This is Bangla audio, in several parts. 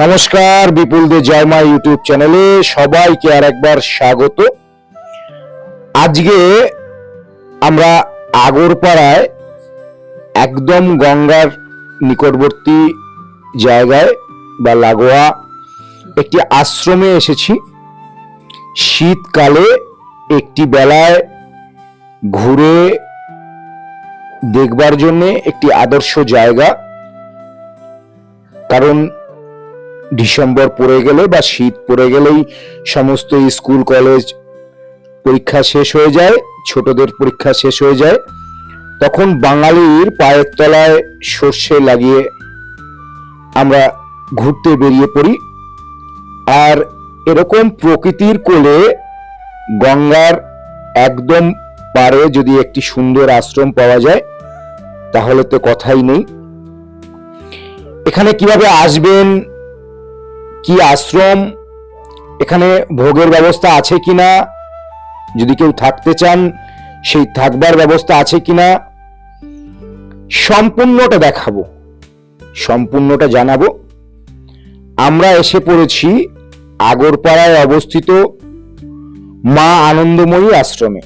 নমস্কার, বিপুল দে জয়মা ইউটিউব চ্যানেলে সবাইকে আর একবার স্বাগত। আজকে আমরা আগরপাড়ায় একদম গঙ্গার নিকটবর্তী জায়গায় বা লাগোয়া একটি আশ্রমে এসেছি। শীতকালে একটি বেলায় ঘুরে দেখবার জন্যে একটি আদর্শ জায়গা। কারণ ডিসেম্বর পড়ে গেলে বা শীত পড়ে গেলেই সমস্ত স্কুল, কলেজ পরীক্ষা শেষ হয়ে যায়, ছোটদের পরীক্ষা শেষ হয়ে যায়। তখন বাঙালির পায়ের তলায় সর্ষে লাগিয়ে আমরা ঘুরতে বেরিয়ে পড়ি। আর এরকম প্রকৃতির কোলে গঙ্গার একদম পারে যদি একটি সুন্দর আশ্রম পাওয়া যায়, তাহলে তো কথাই নেই। এখানে কীভাবে আসবেন কি আশ্রম? এখানে ভোগের ব্যবস্থা আছে কিনা? যদি কেউ থাকতে চান, সেই থাকবার ব্যবস্থা আছে কিনা? সম্পূর্ণটা দেখাবো। সম্পূর্ণটা জানাব। আমরা এসে পড়েছি আগরপাড়ায় অবস্থিত মা আনন্দময়ী আশ্রমে।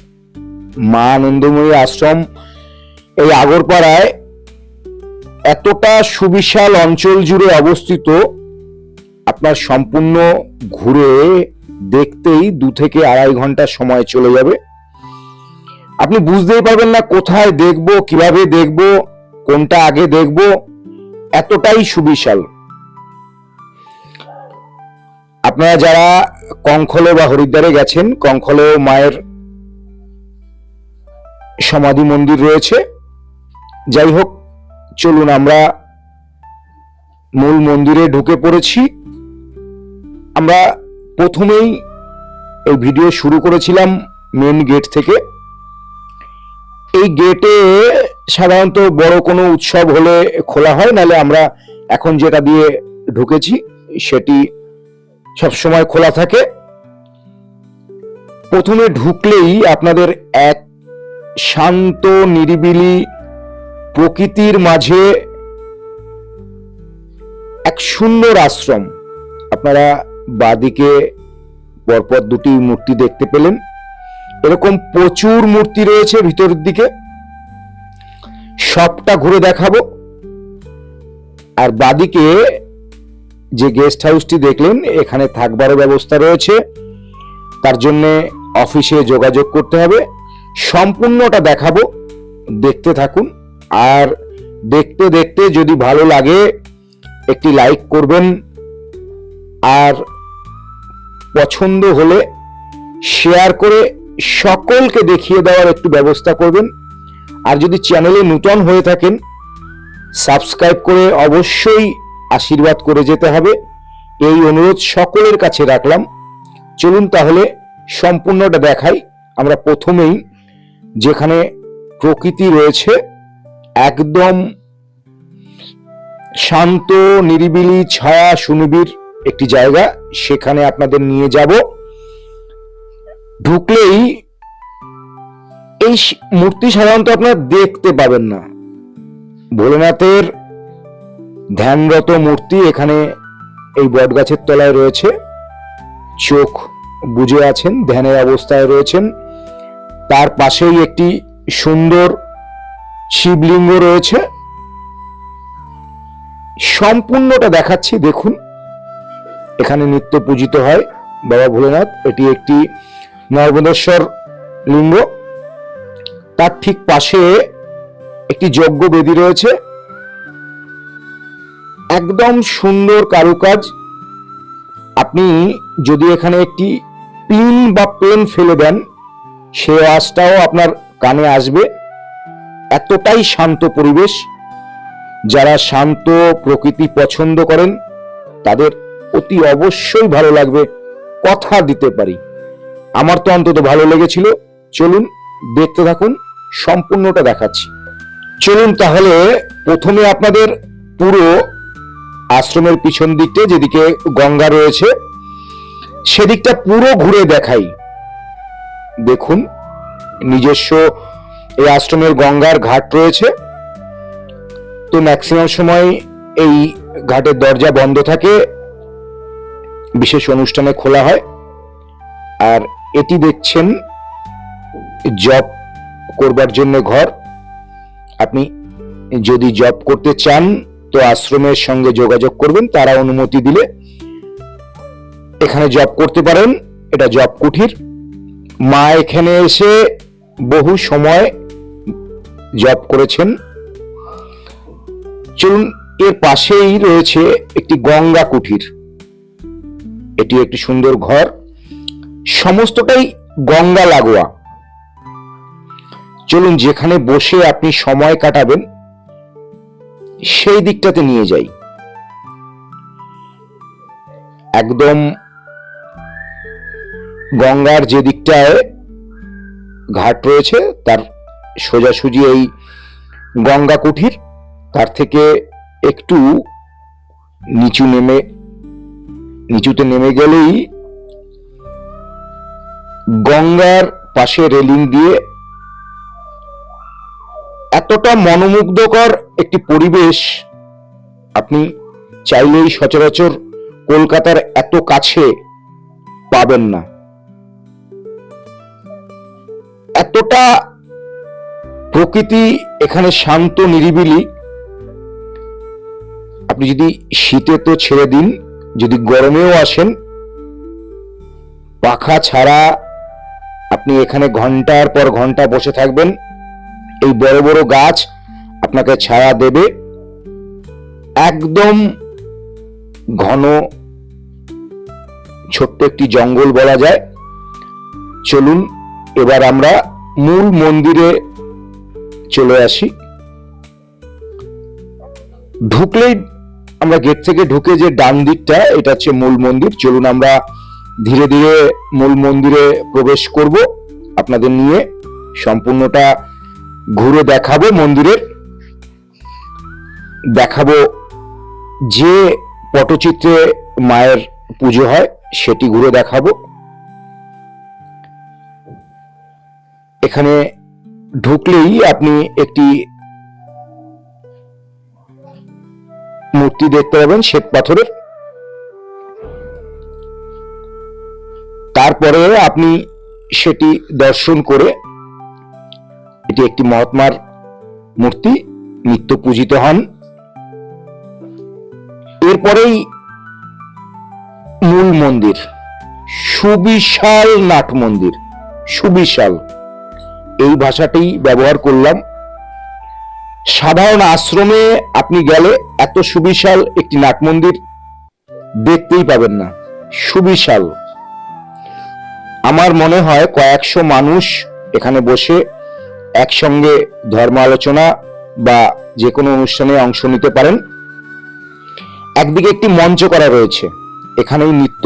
মা আনন্দময়ী আশ্রম এই আগরপাড়ায় এতটা সুবিশাল অঞ্চল জুড়ে অবস্থিত আপনার সম্পূর্ণ ঘুরে দেখতেই দু থেকে আড়াই ঘণ্টা সময় চলে যাবে। আপনি বুঝতেই পারবেন না কোথায় দেখব, কীভাবে দেখব, কোনটা আগে দেখব, এতটাই সুবিশাল। আপনারা যারা কঙ্খলে বা হরিদ্বারে গেছেন কঙ্খলেও মায়ের সমাধি মন্দির রয়েছে। যাই হোক, চলুন আমরা মূল মন্দিরে ঢুকে পড়েছি। আমরা প্রথমেই এই ভিডিও শুরু করেছিলাম মেন গেট থেকে। এই গেটে সাধারণত বড় কোনো উৎসব হলে খোলা হয়, নাহলে আমরা এখন যেটা দিয়ে ঢুকেছি সেটি সবসময় খোলা থাকে। প্রথমে ঢুকলেই আপনাদের এক শান্ত, নিরিবিলি প্রকৃতির মাঝে এক সুন্দর আশ্রম। আপনারা বাদিকে পরপর দুটি মূর্তি দেখতে পেলেন। এরকম প্রচুর মূর্তি রয়েছে ভিতরের দিকে। সবটা ঘুরে দেখাবো। আর বাদিকে যে গেস্ট হাউসটি দেখলেন, এখানে থাকবারও ব্যবস্থা রয়েছে। তার জন্য অফিসে যোগাযোগ করতে হবে। সম্পূর্ণটা দেখাবো। দেখতে থাকুন। আর দেখতে দেখতে যদি ভালো লাগে, একটি লাইক করবেন। আর পছন্দ হলে শেয়ার করে সকলকে দেখিয়ে দেওয়ার একটু ব্যবস্থা করবেন। আর যদি চ্যানেলে নূতন হয়ে থাকেন সাবস্ক্রাইব করে অবশ্যই আশীর্বাদ করে যেতে হবে। এই অনুরোধ সকলের কাছে রাখলাম। চলুন তাহলে সম্পূর্ণটা দেখাই। আমরা প্রথমেই যেখানে প্রকৃতি রয়েছে, একদম শান্ত, নিরিবিলি, ছায়া, সুনিবিড় একটি জায়গা, সেখানে আপনাদের নিয়ে যাব। ঢুকলেই এই মূর্তি সাধারণত আপনারা দেখতে পাবেন না। ভোলেনাথের ধ্যানরত মূর্তি এখানে এই বটগাছের তলায় রয়েছে। চোখ বুঝে আছেন, ধ্যানের অবস্থায় রয়েছেন। তার পাশেই একটি সুন্দর শিবলিঙ্গ রয়েছে। সম্পূর্ণটা দেখাচ্ছি, দেখুন। এখানে নিত্য পূজিত হয়। বাবা ভোলেনাথ, এটি একটি নর্মদেশ্বর লিঙ্গ। তার ঠিক পাশে একটি যজ্ঞ বেদী রয়েছে। একদম সুন্দর কারুকাজ। আপনি যদি এখানে একটি পিন বা পেন ফেলে দেন, সে আওয়াজটাও আপনার কানে আসবে। এতটাই শান্ত পরিবেশ। যারা শান্ত প্রকৃতি পছন্দ করেন, তাদের অতি অবশ্যই ভালো লাগবে, কথা দিতে পারি। আমার তো অন্তত ভালো লেগেছিল। চলুন, দেখতে থাকুন, সম্পূর্ণটা দেখাচ্ছি। চলুন তাহলে, প্রথমে আপনাদের পুরো আশ্রমের পিছন দিকটা, যেদিকে গঙ্গা রয়েছে, সেদিকটা পুরো ঘুরে দেখাই। দেখুন, নিজস্ব এই আশ্রমের গঙ্গার ঘাট রয়েছে। তো ম্যাক্সিমাম সময় এই ঘাটের দরজা বন্ধ থাকে। বিশেষ অনুষ্ঠানে খোলা হয়। আর এটি দেখছেন জব করবার জন্য ঘর। আপনি যদি জব করতে চান, তো আশ্রমের সঙ্গে যোগাযোগ করবেন, তারা অনুমতি দিলে। এখানে জব করতে পারেন, এটা জব কুঠির। মা এখানে এসে বহু সময় জব করেছেন। চলুন, এর পাশেই রয়েছে একটি গঙ্গা কুঠির। এটি একটি সুন্দর ঘর। সমস্তটাই গঙ্গা লাগোয়া। চলুন যেখানে বসে আপনি সময় কাটাবেন, সেই দিকটাতে নিয়ে যাই। একদম গঙ্গার যে দিকটায় ঘাট রয়েছে, তার সোজাসুজি এই গঙ্গা কুঠির, তার থেকে একটু নিচু নেমে নিচুতে নেমে গেলেই গঙ্গার পাশে রেলিং দিয়ে এতটা মনোমুগ্ধকর একটি পরিবেশ আপনি চাইলেই সচরাচর কলকাতার এত কাছে পাবেন না। এতটা প্রকৃতি এখানে শান্ত নিরিবিলি। আপনি যদি শীতে তো ছেড়ে দিন যদি গরমেও আসেন, পাখা ছাড়া আপনি এখানে ঘণ্টার পর ঘণ্টা বসে থাকবেন। এই বড় বড় গাছ আপনাকে ছায়া দেবে। একদম ঘন, ছোট্ট একটি জঙ্গল বলা যায়। চলুন, এবার আমরা মূল মন্দিরে চলে আসি। ঢুকলেই আমরা গেট থেকে ঢুকে যে ডান দিকটা, এটা হচ্ছে মূল মন্দির। চলুন আমরা ধীরে ধীরে মূল মন্দিরে প্রবেশ করব। আপনাদের নিয়ে সম্পূর্ণটা ঘুরে দেখাবো মন্দিরের। দেখাবো যে পটচিত্রে মায়ের পুজো হয়, সেটি ঘুরে দেখাবো। এখানে ঢুকলেই আপনি একটি মূর্তি দেখতে পাবেন শ্বেত পাথরের। তারপরে আপনি সেটি দর্শন করে এটি একটি মহাত্মার মূর্তি, নিত্য পূজিত হন। এরপরেই মূল মন্দির, সুবিশাল নাট মন্দির, সুবিশাল। এই ভাষাটি ব্যবহার করলাম। সাধারণ আশ্রমে আপনি গেলে এত সুবিশাল একটি নাট মন্দির দেখতেই পাবেন না। সুবিশাল। আমার মনে হয় কয়েকশো মানুষ এখানে বসে একসঙ্গে ধর্ম আলোচনা বা যে কোনো অনুষ্ঠানে অংশ নিতে পারেন। একদিকে একটি মঞ্চ করা রয়েছে। এখানেই নিত্য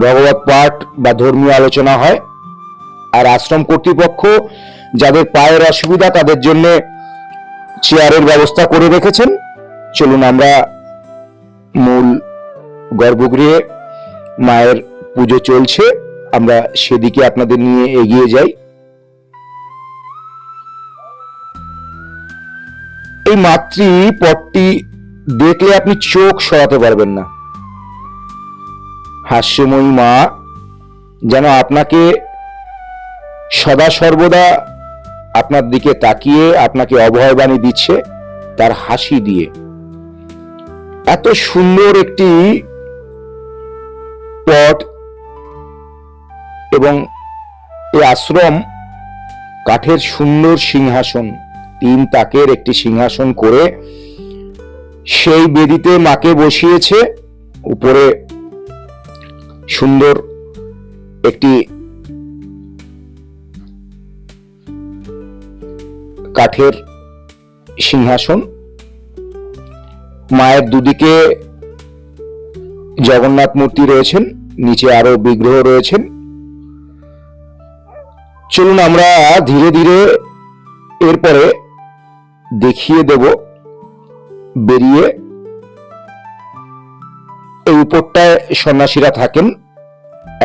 ভগবত পাঠ বা ধর্মীয় আলোচনা হয়। আর আশ্রম কর্তৃপক্ষ যাদের পায়ের অসুবিধা তাদের জন্য চেয়ারের ব্যবস্থা করে রেখেছেন। চলুন আমরা মূল গর্ভগৃহে মায়ের পুজো চলছে। আমরা সেদিকে আপনাদের নিয়ে এগিয়ে যাই। এই মাতৃ পটটি দেখলে আপনি চোখ সরাতে পারবেন না। হাস্যময়ী মা যেন আপনাকে সদা সর্বদা আপনার দিকে তাকিয়ে আপনাকে অভয়বাণী দিচ্ছে তার হাসি দিয়ে। এত সুন্দর একটি পট এবং এই আশ্রম, কাঠের সুন্দর সিংহাসন, তিন তাকের একটি সিংহাসন করে সেই বেদিতে মাকে বসিয়েছে। উপরে সুন্দর একটি কাঠের সিংহাসন। মায়ের দুদিকে জগন্নাথ মূর্তি রয়েছেন, নিচে আরও বিগ্রহ রয়েছেন। চলুন আমরা ধীরে ধীরে এরপরে দেখিয়ে দেব, বেরিয়ে এই উপরটায় সন্ন্যাসীরা থাকেন।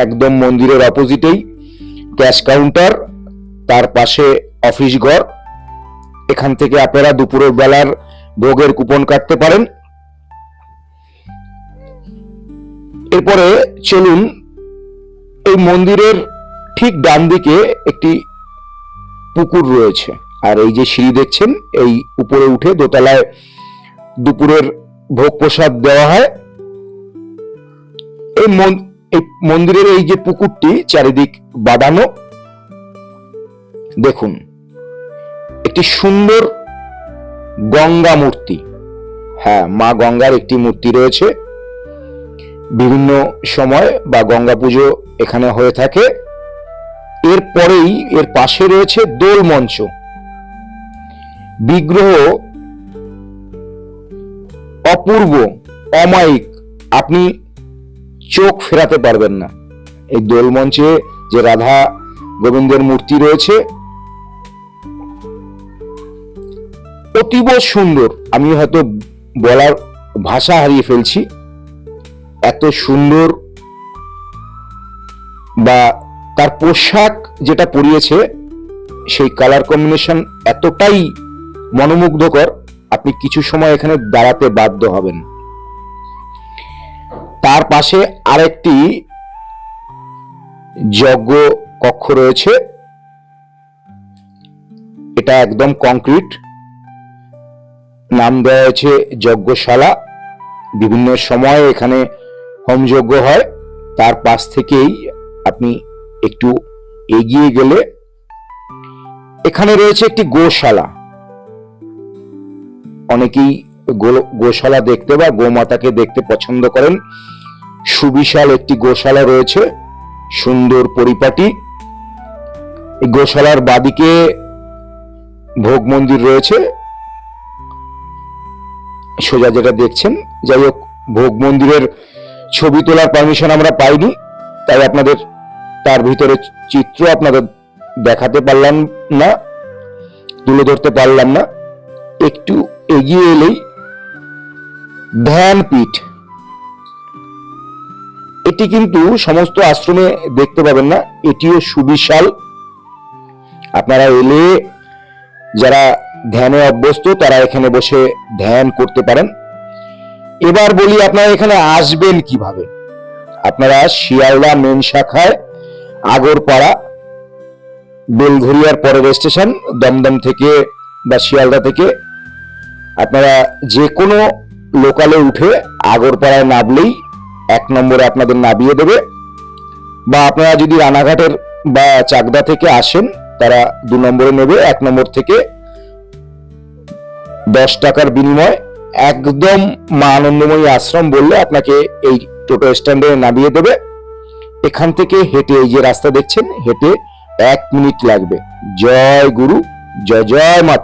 একদম মন্দিরের অপোজিটেই ক্যাশ কাউন্টার তার পাশে অফিস ঘর। এখান থেকে আপনারা দুপুরের বেলার ভোগের কুপন কাটতে পারেন। এরপরে চলুন এই মন্দিরের ঠিক ডান দিকে একটি পুকুর রয়েছে। আর এই যে সিঁড়ি দেখছেন, এই উপরে উঠে দোতলায় দুপুরের ভোগ প্রসাদ দেওয়া হয়। এই এই মন্দিরের এই যে পুকুরটি, চারিদিক বাঁধানো। দেখুন। একটি সুন্দর গঙ্গা মূর্তি। হ্যাঁ মা গঙ্গার একটি মূর্তি রয়েছে। বিভিন্ন সময় বা গঙ্গা পুজো এখানে হয়ে থাকে। এরপরেই এর পাশে রয়েছে দোল মঞ্চ। বিগ্রহ অপূর্ব, অমায়িক। আপনি চোখ ফেরাতে পারবেন না। এই দোল মঞ্চে যে রাধা গোবিন্দের মূর্তি রয়েছে অতীব সুন্দর। আমি হয়তো বলার ভাষা হারিয়ে ফেলছি। এত সুন্দর বা তার পোশাক যেটা পরিয়েছে, সেই কালার কম্বিনেশন এতটাই মনোমুগ্ধকর, আপনি কিছু সময় এখানে দাঁড়াতে বাধ্য হবেন। তার পাশে আরেকটি যজ্ঞ কক্ষ রয়েছে। এটা একদম কংক্রিট নাম দেওয়া হয়েছে যজ্ঞশালা। বিভিন্ন সময় এখানে হোমযজ্ঞ হয়। তার পাশ থেকেই আপনি একটু এগিয়ে গেলে এখানে রয়েছে একটি গোশালা। অনেকেই গোশালা দেখতে বা গোমাতাকে দেখতে পছন্দ করেন। সুবিশাল একটি গোশালা রয়েছে, সুন্দর পরিপাটি। গোশালার বাদিকে ভোগ মন্দির রয়েছে। সোজা যেটা দেখছেন, যাই হোক, ভোগ মন্দিরের ছবি তোলার পারমিশন আমরা পাইনি, তাই আপনাদের তার ভিতরে চিত্র আপনাদের দেখাতে পারলাম না, তুলে ধরতে পারলাম না। একটু এগিয়ে এলেই ধ্যানপীঠ এটি কিন্তু সমস্ত আশ্রমে দেখতে পাবেন না, এটিও সুবিশাল। আপনারা এলে যারা ধ্যানে অভ্যস্ত, তারা এখানে বসে ধ্যান করতে পারেন। এবার বলি আপনারা এখানে আসবেন কীভাবে? আপনারা শিয়ালদা মেন শাখায় আগরপাড়া, বেলঘরিয়ার পরের স্টেশন, দমদম থেকে বা শিয়ালদা থেকে আপনারা যে কোনো লোকালে উঠে আগরপাড়ায় নামলেই এক নম্বরে আপনাদের নামিয়ে দেবে। বা আপনারা যদি রানাঘাটের বা চাকদা থেকে আসেন, তারা দু নম্বরে নেবে, এক নম্বর থেকে দশ টাকার বিনিময় একদম মা আনন্দময়ী আশ্রম বললে আপনাকে এই টোটো স্ট্যান্ডে নামিয়ে দেবে। এখান থেকে হেঁটে এই যে রাস্তা দেখছেন, হেঁটে এক মিনিট লাগবে। জয় গুরু, জয় জয় মাতা